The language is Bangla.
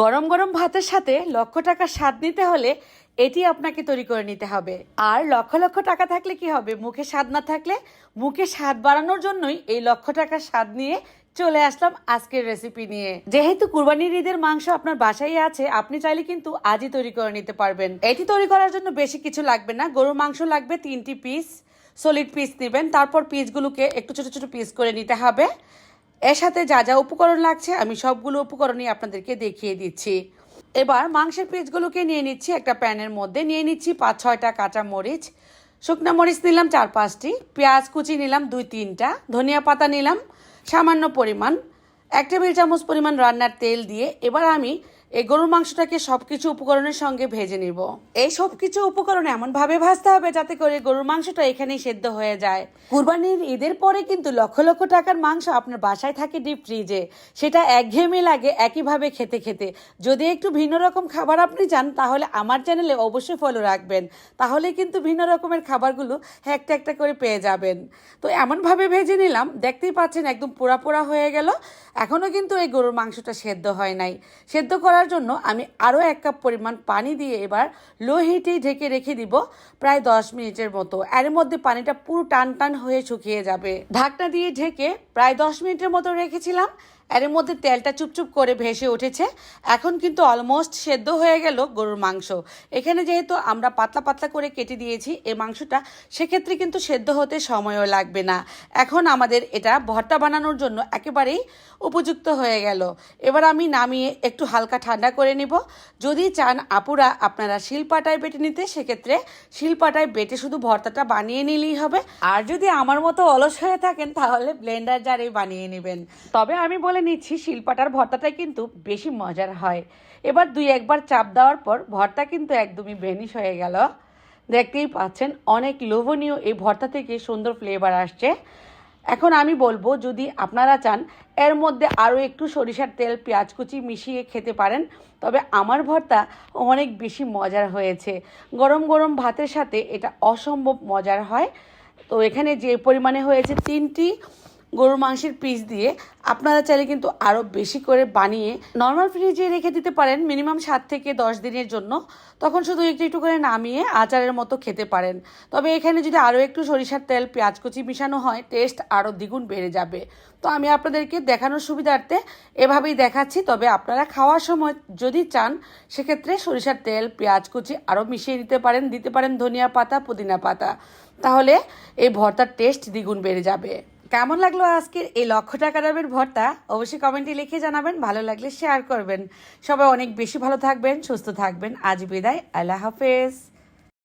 গরম গরম ভাতের সাথে লক্ষ টাকা স্বাদ নিতে হলে এটি আপনাকে তৈরি করে নিতে হবে। আর লক্ষ লক্ষ টাকা থাকলে কি হবে? মুখে স্বাদ না থাকলে মুখে স্বাদ বাড়ানোর জন্যই এই লক্ষ টাকার স্বাদ নিয়ে চলে আসলাম আজকের রেসিপি নিয়ে। যেহেতু কুরবানির ঈদের মাংস আপনার বাসায় আছে, আপনি চাইলে কিন্তু আজই তৈরি করে নিতে পারবেন। এটি তৈরি করার জন্য বেশি কিছু লাগবে না। গরুর মাংস লাগবে তিনটি পিস সলিড পিস নেবেন। তারপর পিসগুলোকে একটু ছোট ছোট পিস করে নিতে হবে। এর সাথে যা যা উপকরণ লাগছে, আমি সবগুলো উপকরণই আপনাদেরকে দেখিয়ে দিচ্ছি। এবার মাংসের পিসগুলোকে নিয়ে নিচ্ছি, একটা প্যানের মধ্যে নিয়ে নিচ্ছি পাঁচ, ছয়টা কাঁচা মরিচ, শুকনো মরিচ নিলাম চার, পাঁচটি, পেঁয়াজ কুচি নিলাম দুই, তিনটা, ধনিয়া পাতা নিলাম সামান্য পরিমাণ, এক টেবিল চামচ পরিমাণ রান্নার তেল দিয়ে এবার আমি এই গরুর মাংসটাকে সব কিছু উপকরণের সঙ্গে ভেজে নিব। এই সব কিছু উপকরণ এমনভাবে ভাজতে হবে যাতে করে গরুর মাংসটা এখানেই সেদ্ধ হয়ে যায়। কুরবানির ঈদের পরে কিন্তু লক্ষ লক্ষ টাকার মাংস আপনার বাসায় থাকে ডিপ ফ্রিজে সেটা একঘেয়েমি লাগে একইভাবে খেতে খেতে। যদি একটু ভিন্ন রকম খাবার আপনি চান তাহলে আমার চ্যানেলে অবশ্যই ফলো রাখবেন। তাহলে কিন্তু ভিন্ন রকমের খাবারগুলো একটা একটা করে পেয়ে যাবেন। তো এমনভাবে ভেজে নিলাম দেখতেই পাচ্ছেন একদম পোড়া পোড়া হয়ে গেল। এখনও কিন্তু এই গরুর মাংসটা সেদ্ধ হয় নাই। সেদ্ধ করার জন্য আমি আরও এক কাপ পরিমাণ পানি দিয়ে এবার লো হিটেই ঢেকে রেখে দিব প্রায় দশ মিনিটের মতো। এর মধ্যে পানিটা পুরো টান টান হয়ে শুকিয়ে যাবে। ঢাকনা দিয়ে ঢেকে প্রায় দশ মিনিটের মতো রেখেছিলাম। এর মধ্যে তেলটা চুপচুপ করে ভেসে উঠেছে। এখন কিন্তু অলমোস্ট সেদ্ধ হয়ে গেল গরুর মাংস। এখানে যেহেতু আমরা পাতলা পাতলা করে কেটে দিয়েছি, এই মাংসটা সেক্ষেত্রে কিন্তু সেদ্ধ হতে সময়ও লাগবে না। এখন আমাদের এটা ভর্তা বানানোর জন্য একেবারেই উপযুক্ত হয়ে গেল। এবার আমি নামিয়ে একটু হালকা ঠান্ডা করে নিব। যদি চান আপুরা আপনারা শিলপাটায় বেটে নিতে, সেক্ষেত্রে শিলপাটায় বেটে শুধু ভর্তাটা বানিয়ে নিলেই হবে। আর যদি আমার মতো অলস হয়ে থাকেন, তাহলে ব্লেন্ডার জারে বানিয়ে নেবেন। তবে আমি বলে নিচ্ছি, শিলপাটার ভর্তাটা কিন্তু বেশি মজার হয়। এবার দুই একবার চাপ দেওয়ার পর ভর্তা কিন্তু একদমই ভেনিশ হয়ে গেল। দেখতেই পাচ্ছেন, অনেক লোভনীয় এই ভর্তা থেকে সুন্দর ফ্লেভার আসছে। এখন আমি বলব, যদি আপনারা চান, এর মধ্যে আরও একটু সরিষার তেল, পেঁয়াজ কুচি মিশিয়ে খেতে পারেন। তবে আমার ভর্তা অনেক বেশি মজার হয়েছে। গরম গরম ভাতের সাথে এটা অসম্ভব মজার হয়। তো এখানে যে পরিমাণে হয়েছে তিনটি গরুর মাংসের পিস দিয়ে আপনারা চাইলে কিন্তু আরও বেশি করে বানিয়ে নর্মাল ফ্রিজে রেখে দিতে পারেন মিনিমাম সাত থেকে দশ দিনের জন্য। তখন শুধু একটু একটু করে নামিয়ে আচারের মতো খেতে পারেন। তবে এখানে যদি আরও একটু সরিষার তেল, পেঁয়াজ কুচি মিশানো হয় টেস্ট আরও দ্বিগুণ বেড়ে যাবে। তো আমি আপনাদেরকে দেখানোর সুবিধার্থে এভাবেই দেখাচ্ছি। তবে আপনারা খাওয়ার সময় যদি চান, সেক্ষেত্রে সরিষার তেল, পেঁয়াজ কুচি আরও মিশিয়ে দিতে পারেন দিতে পারেন ধনিয়া পাতা, পুদিনা পাতা। তাহলে এই ভর্তার টেস্ট দ্বিগুণ বেড়ে যাবে। কেমন লাগল আজকের এই লক্ষ টাকা দামের ভর্তা? অবশ্যই কমেন্টে লিখে জানাবেন, ভালো লাগলে শেয়ার করবেন। সবাই অনেক বেশি ভালো থাকবেন, সুস্থ থাকবেন। আজ বিদায়, আল্লাহ হাফেজ।